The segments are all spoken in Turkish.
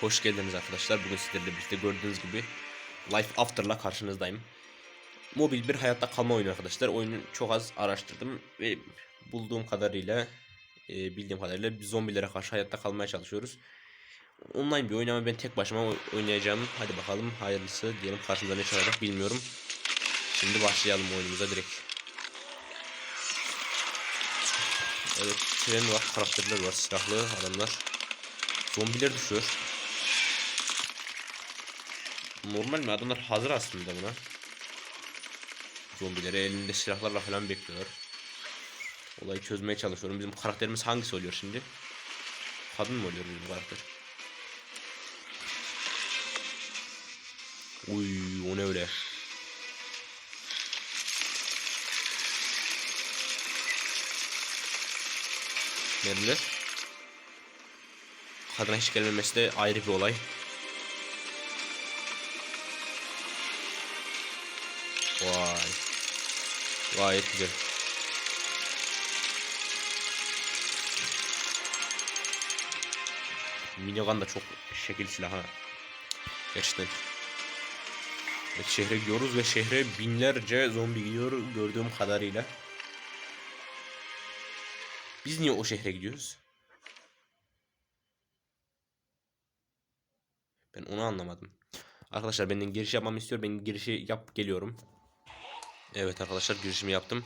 Hoş geldiniz arkadaşlar. Bugün sizlerle birlikte gördüğünüz gibi Life After'la karşınızdayım. Mobil bir hayatta kalma oyunu arkadaşlar. Oyunu çok az araştırdım ve bulduğum kadarıyla, e, bildiğim kadarıyla zombilere karşı hayatta kalmaya çalışıyoruz. Online bir oyun ama ben tek başıma oy- oynayacağım. Hadi bakalım hayırlısı diyelim karşımıza ne çıkacak bilmiyorum. Şimdi başlayalım oyunumuza direkt. Evet tren var, karakterler var, silahlı adamlar. Zombiler düşüyor. Normal mi? Adamlar hazır aslında buna. Zombileri elinde silahlarla falan bekliyorlar. Olayı çözmeye çalışıyorum. Bizim karakterimiz hangisi oluyor şimdi? Kadın mı oluyor bizim karakter? Uy o ne öyle? Mermiler. Kadına hiç gelmemesi de ayrı bir olay. Gayet güzel. Minigun da çok şekil silah ha. Gerçekten. Evet, şehre gidiyoruz ve şehre binlerce zombi gidiyor gördüğüm kadarıyla. Biz niye o şehre gidiyoruz? Ben onu anlamadım. Arkadaşlar benden giriş yapmamı istiyor. Ben girişi yap geliyorum. Evet arkadaşlar girişimi yaptım.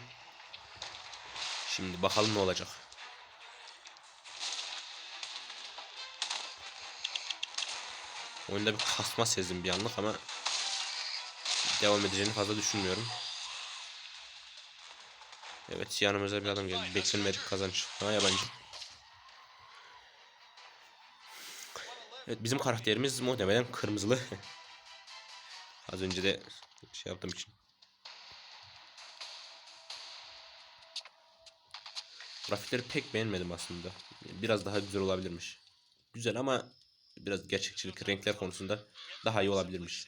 Şimdi bakalım ne olacak. Oyunda bir kasma sezdim bir anlık ama devam edeceğini fazla düşünmüyorum. Evet yanımıza bir adam geldi. Beklenmedik kazanç. Ha yabancı. Evet bizim karakterimiz muhtemelen kırmızılı. Az önce de şey yaptığım için. Grafikleri pek beğenmedim aslında. Biraz daha güzel olabilirmiş. Güzel ama biraz gerçekçilik renkler konusunda daha iyi olabilirmiş.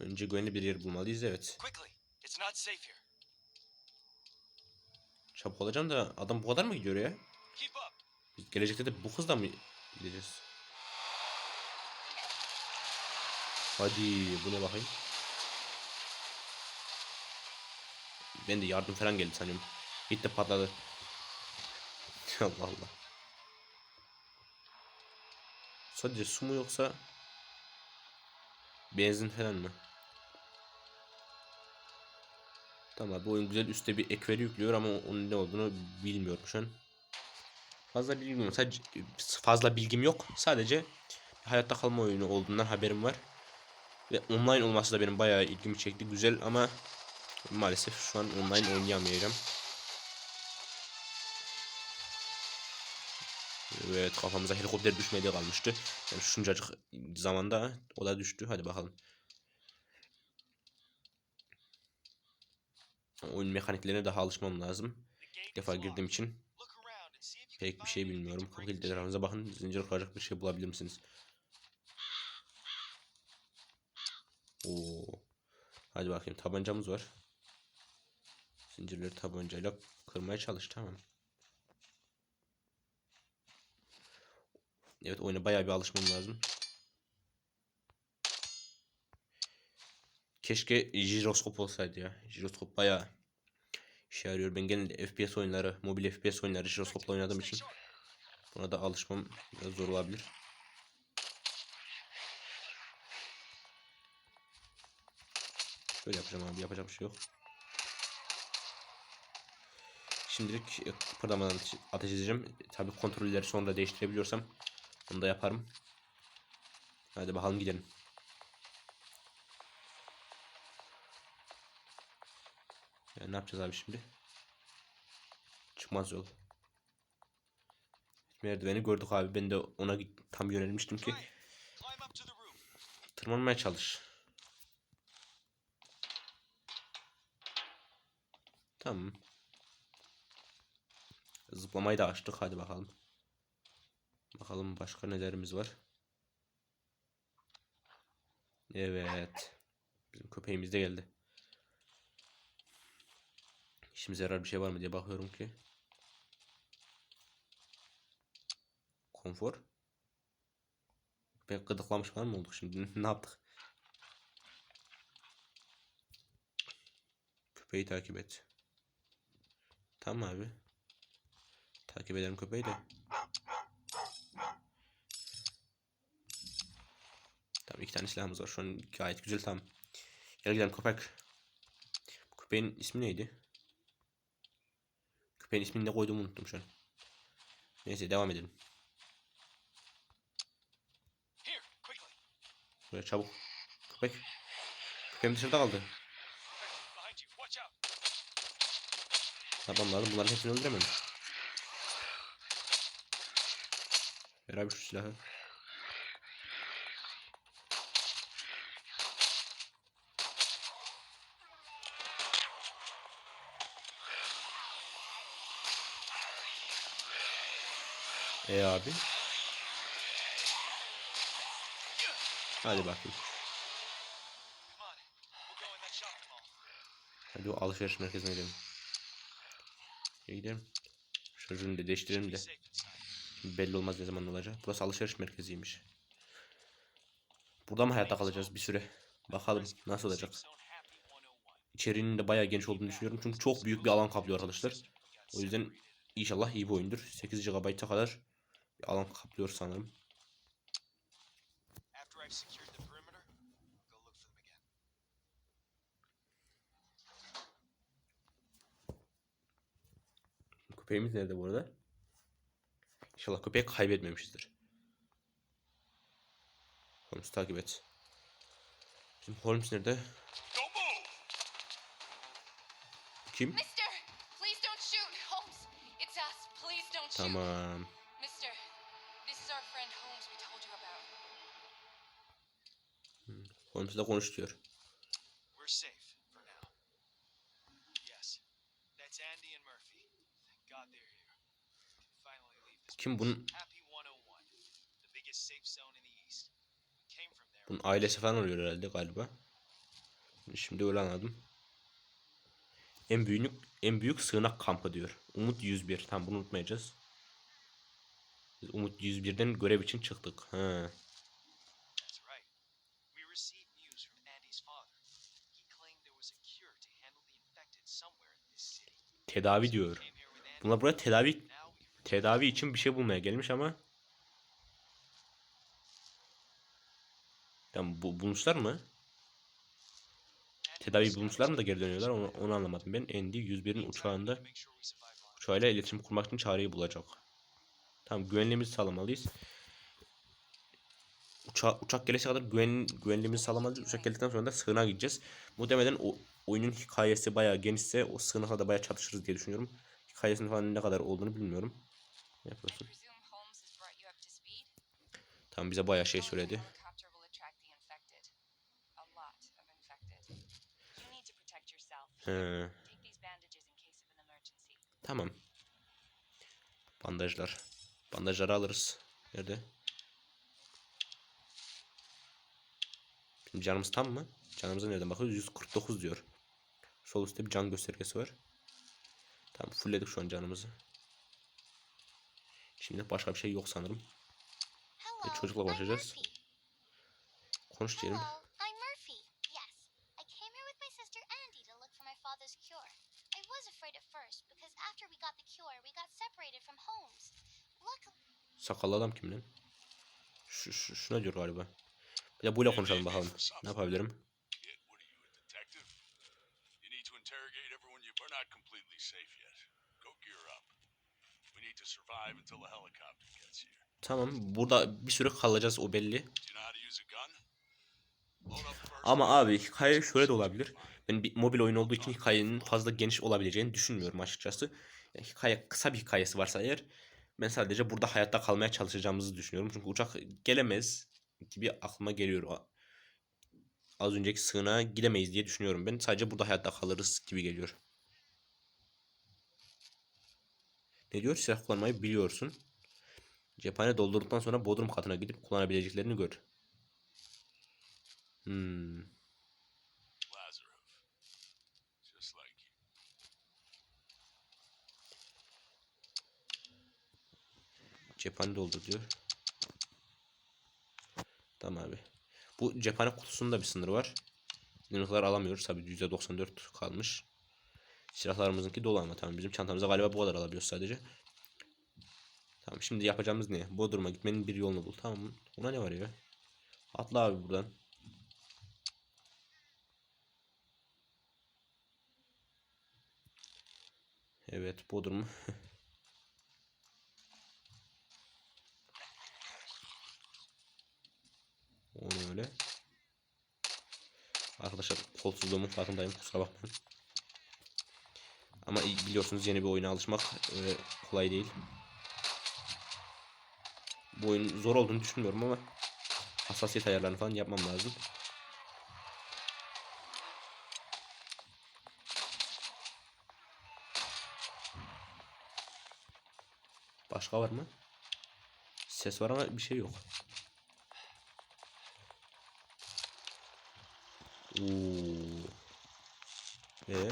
Önce güvenli bir yer bulmalıyız evet. Çabuk olacağım da adam bu kadar mı gidiyor ya? Biz gelecekte de bu hızla mı gideceğiz? Hadi bu ne bakayım? Ben de yardım falan geldi sanıyorum. Gitti patladı. Allah Allah. Sadece su mu yoksa benzin falan mı? Tamam bu oyun güzel üstte bir ekveri yüklüyor ama onun ne olduğunu bilmiyorum şu an. Fazla bilgim yok. Sadece fazla bilgim yok. Sadece hayatta kalma oyunu olduğundan haberim var. Ve online olması da benim bayağı ilgimi çekti. Güzel ama maalesef şu an online oynayamayacağım. Evet kafamıza helikopter düşmedi kalmıştı. Yani şuncacık zamanda o da düştü. Hadi bakalım. Oyun mekaniklerine daha alışmam lazım. İlk defa girdiğim için pek bir şey bilmiyorum. Kapı kilitlerinize bakın. Zincir kıracak bir şey bulabilir misiniz? Oo. Hadi bakayım tabancamız var. Zincirleri tabancayla kırmaya çalış tamam. Evet oyuna bayağı bir alışmam lazım. Keşke jiroskop olsaydı ya. Jiroskop bayağı işe yarıyor. Ben genelde FPS oyunları, mobil FPS oyunları jiroskopla oynadığım için buna da alışmam biraz zor olabilir. Böyle yapacağım abi yapacak bir şey yok. Şimdilik kıpırdamadan ate- ateş edeceğim. Tabi kontrolleri sonra değiştirebiliyorsam onu da yaparım. Hadi bakalım gidelim. Yani ne yapacağız abi şimdi? Çıkmaz yol. Merdiveni gördük abi. Ben de ona tam yönelmiştim ki. Tırmanmaya çalış. Tamam. Zıplamayı da açtık. Hadi bakalım. Bakalım başka nelerimiz var. Evet. Bizim köpeğimiz de geldi. İşimize yarar bir şey var mı diye bakıyorum ki. Konfor. Köpek gıdıklamış falan mı olduk şimdi? ne yaptık? Köpeği takip et. Tamam abi. Takip edelim köpeği de. Tamam iki tane silahımız var. Şu an gayet güzel tamam. Gel gidelim köpek. Bu köpeğin ismi neydi? Köpeğin ismini ne koyduğumu unuttum şu an. Neyse devam edelim. Buraya çabuk. Köpek. Köpeğim dışarıda kaldı. Tamam lazım. Bunların hepsini öldüremem. Ver abi şu silahı. E abi. Hadi bakayım. Hadi o alışveriş merkezine gidelim. Gidelim. Şunu da değiştirelim de. Belli olmaz ne zaman olacak. Burası alışveriş merkeziymiş. Burada mı hayatta kalacağız bir süre? Bakalım nasıl olacak. Safe zone happy 101. İçeriğinin de bayağı geniş olduğunu düşünüyorum. Çünkü çok büyük bir alan kaplıyor arkadaşlar. O yüzden inşallah iyi bir oyundur. 8 GB'a kadar bir alan kaplıyor sanırım. Köpeğimiz nerede bu arada? İnşallah köpeği kaybetmemişizdir. Holmes takip et. Bizim Holmes nerede? Kim? Mister, East. We came from there. bunun ailesi falan oluyor herhalde galiba. Şimdi öyle anladım. En büyük en büyük sığınak kampı diyor. Umut 101. Tamam bunu unutmayacağız. Biz Umut 101'den görev için çıktık. Ha. Tedavi diyor. Bunlar buraya tedavi tedavi için bir şey bulmaya gelmiş ama Tamam bu bulmuşlar mı? Tedavi bulmuşlar mı da geri dönüyorlar onu, onu anlamadım ben. Andy 101'in uçağında uçağıyla iletişim kurmak için çareyi bulacak. Tamam güvenliğimizi sağlamalıyız. Uça, uçak gelese kadar güven, güvenliğimizi sağlamalıyız. Uçak geldikten sonra da sığınağa gideceğiz. Muhtemelen o oyunun hikayesi bayağı genişse o sığınakla da bayağı çatışırız diye düşünüyorum. Hikayesinin falan ne kadar olduğunu bilmiyorum. Ne yapıyorsun? Tamam bize bayağı şey söyledi. He, tamam. Bandajlar. Bandajları alırız. Nerede? Şimdi canımız tam mı? Canımıza nereden bakıyoruz? 149 diyor. Sol üstte bir can göstergesi var. Tamam fullledik şu an canımızı. Şimdi başka bir şey yok sanırım. Hello, çocukla. Murphy. Konuş diyelim. Sakallı adam kim lan? Şu, şu, şuna diyor galiba. Bir de buyla konuşalım bakalım. Ne yapabilirim? Completely safe yet. Go gear up. We need to survive until the helicopter gets here. Tamam burada bir süre kalacağız o belli. Ama abi hikaye şöyle de olabilir. Ben bir mobil oyun olduğu için hikayenin fazla geniş olabileceğini düşünmüyorum açıkçası. Yani hikaye kısa bir hikayesi varsa eğer ben sadece burada hayatta kalmaya çalışacağımızı düşünüyorum. Çünkü uçak gelemez gibi aklıma geliyor. Az önceki sığınağa gidemeyiz diye düşünüyorum ben. Sadece burada hayatta kalırız gibi geliyor. Ne diyor? Silah kullanmayı biliyorsun. Cephane doldurduktan sonra bodrum katına gidip kullanabileceklerini gör. Hmm. Cephane doldur diyor. Tamam abi. Bu cephane kutusunda bir sınır var. Yumruklar alamıyoruz. Tabii %94 kalmış. Silahlarımızınki dolu ama tamam. Bizim çantamıza galiba bu kadar alabiliyoruz sadece. Tamam şimdi yapacağımız ne? Bodrum'a gitmenin bir yolunu bul. Tamam? Buna ne var ya? Atla abi buradan. Evet Bodrum. Onu öyle. Arkadaşlar kolsuzluğumun farkındayım kusura bakmayın. Ama biliyorsunuz yeni bir oyuna alışmak öyle kolay değil. Bu oyun zor olduğunu düşünmüyorum ama hassasiyet ayarlarını falan yapmam lazım. Başka var mı? Ses var ama bir şey yok. Oo. Ee?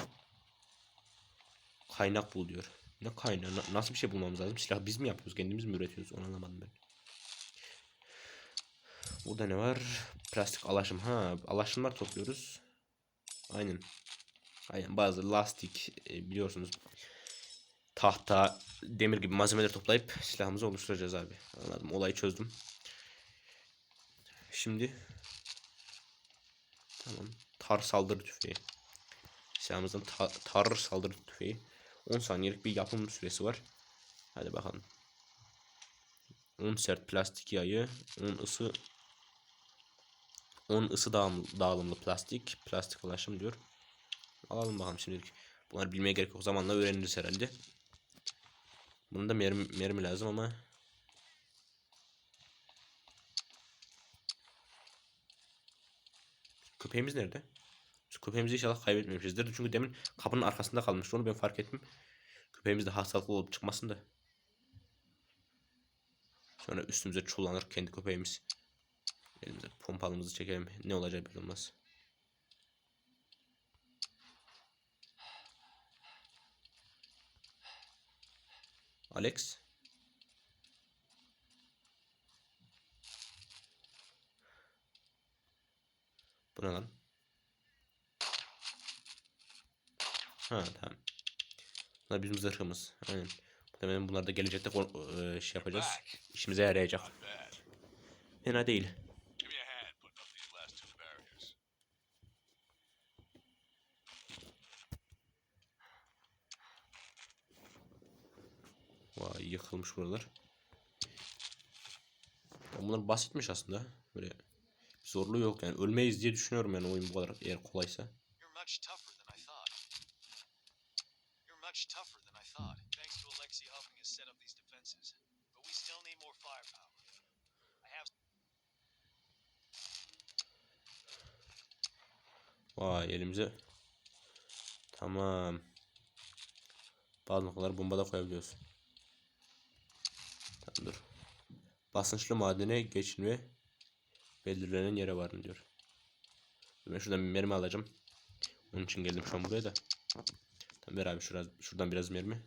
Kaynak bul diyor. Ne kaynağı? Na- nasıl bir şey bulmamız lazım? Silah biz mi yapıyoruz? Kendimiz mi üretiyoruz? Onu anlamadım ben. Burada ne var? Plastik alaşım. Ha, alaşımlar topluyoruz. Aynen. Aynen bazı lastik e, biliyorsunuz. Tahta, demir gibi malzemeler toplayıp silahımızı oluşturacağız abi. Anladım. Olayı çözdüm. Şimdi Tamam. Tar saldırı tüfeği. Silahımızın ta tar saldırı tüfeği. 10 saniyelik bir yapım süresi var. Hadi bakalım. 10 sert plastik yayı, 10 ısı 10 ısı dağılımlı plastik, plastik ulaşım diyor. Alalım bakalım şimdilik. Bunları bilmeye gerek yok. Zamanla öğreniriz herhalde. Bunun da mermi, mermi lazım ama Köpeğimiz nerede? Köpeğimizi inşallah kaybetmemişizdir. Çünkü demin kapının arkasında kalmıştı. Onu ben fark ettim. Köpeğimiz de hastalıklı olup çıkmasın da. Sonra üstümüze çullanır kendi köpeğimiz. Elimize pompalımızı çekelim. Ne olacağı belli olmaz. Alex. Bu ne lan? Ha tamam. Bunlar bizim zırhımız. Aynen. Muhtemelen bunlar da gelecekte e, şey yapacağız. İşimize yarayacak. Fena değil. Vay yıkılmış buralar. Ya Bunlar basitmiş aslında. Böyle zorluğu yok yani. Ölmeyiz diye düşünüyorum yani oyun bu kadar eğer kolaysa. You're much tougher than I thought. You're much tougher than I thought, thanks to Alexei helping us set up these defenses. But we still need more firepower. I have Vay elimize. Tamam. Bazı noktalar bomba da koyabiliyoruz. Tamam dur. Basınçlı madene geçin ve belirlenen yere varın diyor. Ben şuradan bir mermi alacağım. Onun için geldim şu an buraya da. Ver abi şurada, şuradan biraz mermi.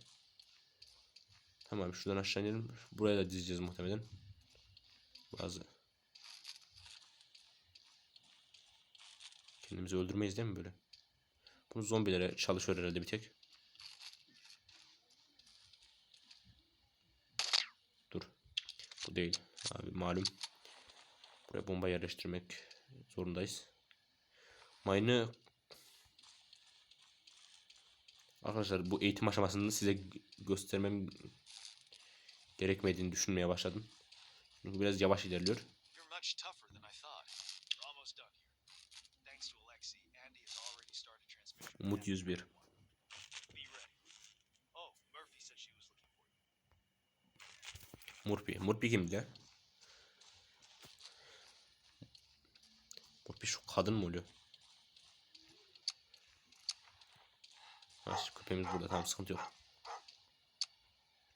Tamam şuradan aşağı inelim. Buraya da dizeceğiz muhtemelen. Bazı. Kendimizi öldürmeyiz değil mi böyle? Bu zombilere çalışıyor herhalde bir tek. Dur. Bu değil. Abi malum. Buraya bomba yerleştirmek zorundayız. Mine'ı Arkadaşlar bu eğitim aşamasında size gö- göstermem gerekmediğini düşünmeye başladım. Çünkü biraz yavaş ilerliyor. Umut 101. Be ready. Oh, Murphy said she was looking for you. Murphy. Murphy kimdi ya? Murphy şu kadın mı oluyor? Ha, köpeğimiz burada tamam sıkıntı yok.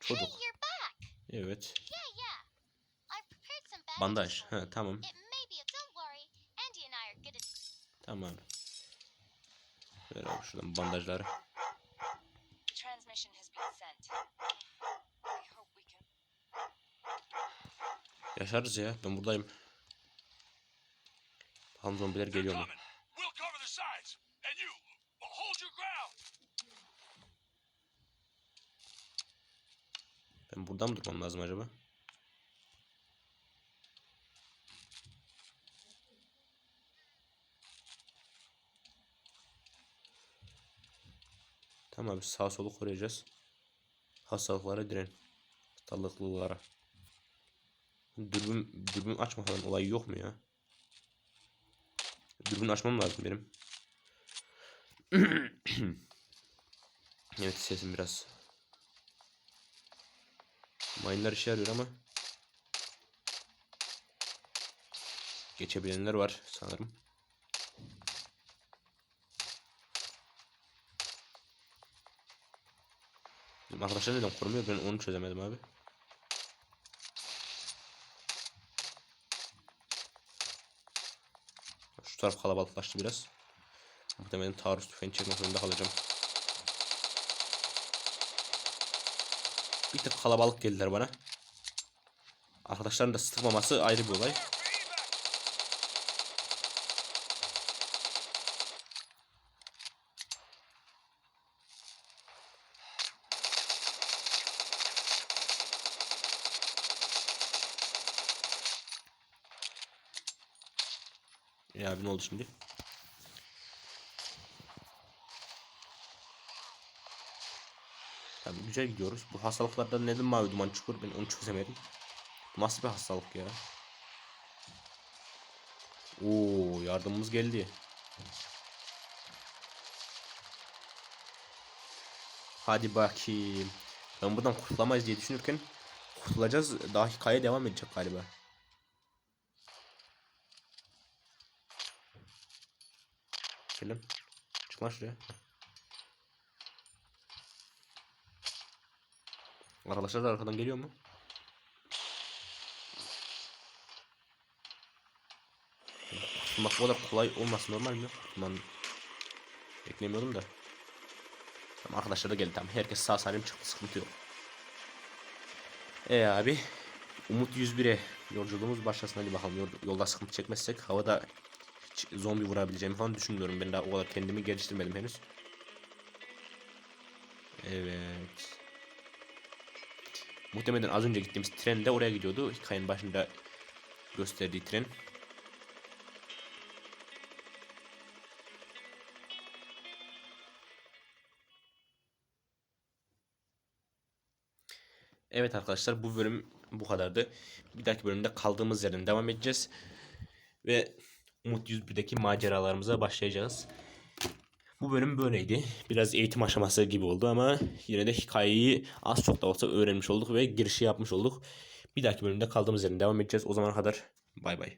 Çocuk. Evet. Bandaj. Ha tamam. Tamam. Ver abi şuradan bandajları. Yaşarız ya. Ben buradayım. Bakalım zombiler geliyor mu? Burada mı durmam lazım acaba? Tamam abi sağ solu koruyacağız. Hastalıklara diren. Hastalıklılara. Dürbün, dürbün açmadan olay yok mu ya? Dürbün açmam lazım benim. evet sesim biraz Mine'lar işe yarıyor ama geçebilenler var sanırım. Bizim arkadaşlar neden korumuyor ben onu çözemedim abi. Şu taraf kalabalıklaştı biraz. Muhtemelen taarruz tüfeğini çekmek zorunda kalacağım. Bir tık kalabalık geldiler bana. Arkadaşların da sıkmaması ayrı bir olay. Ya abi ne oldu şimdi? Tamam güzel gidiyoruz. Bu hastalıklardan neden mavi duman çıkıyor ben onu çözemedim. Bu nasıl bir hastalık ya? Oo yardımımız geldi. Hadi bakayım. Ben buradan kurtulamayız diye düşünürken kurtulacağız. Daha hikaye devam edecek galiba. Selim. Çık lan şuraya. Arkadaşlar da arkadan geliyor mu? Kurtulmak bu kadar kolay olması normal mi? Kurtulmanın beklemiyordum da. Tamam arkadaşlar da geldi tamam. Herkes sağ salim çıktı sıkıntı yok. E abi. Umut 101'e yolculuğumuz başlasın hadi bakalım Yol- yolda sıkıntı çekmezsek havada hiç zombi vurabileceğimi falan düşünmüyorum. Ben daha o kadar kendimi geliştirmedim henüz. Evet. Muhtemelen az önce gittiğimiz tren de oraya gidiyordu. Hikayenin başında gösterdiği tren. Evet arkadaşlar bu bölüm bu kadardı. Bir dahaki bölümde kaldığımız yerden devam edeceğiz. Ve Umut 101'deki maceralarımıza başlayacağız. Bu bölüm böyleydi. Biraz eğitim aşaması gibi oldu ama yine de hikayeyi az çok da olsa öğrenmiş olduk ve girişi yapmış olduk. Bir dahaki bölümde kaldığımız yerden devam edeceğiz. O zamana kadar bay bay.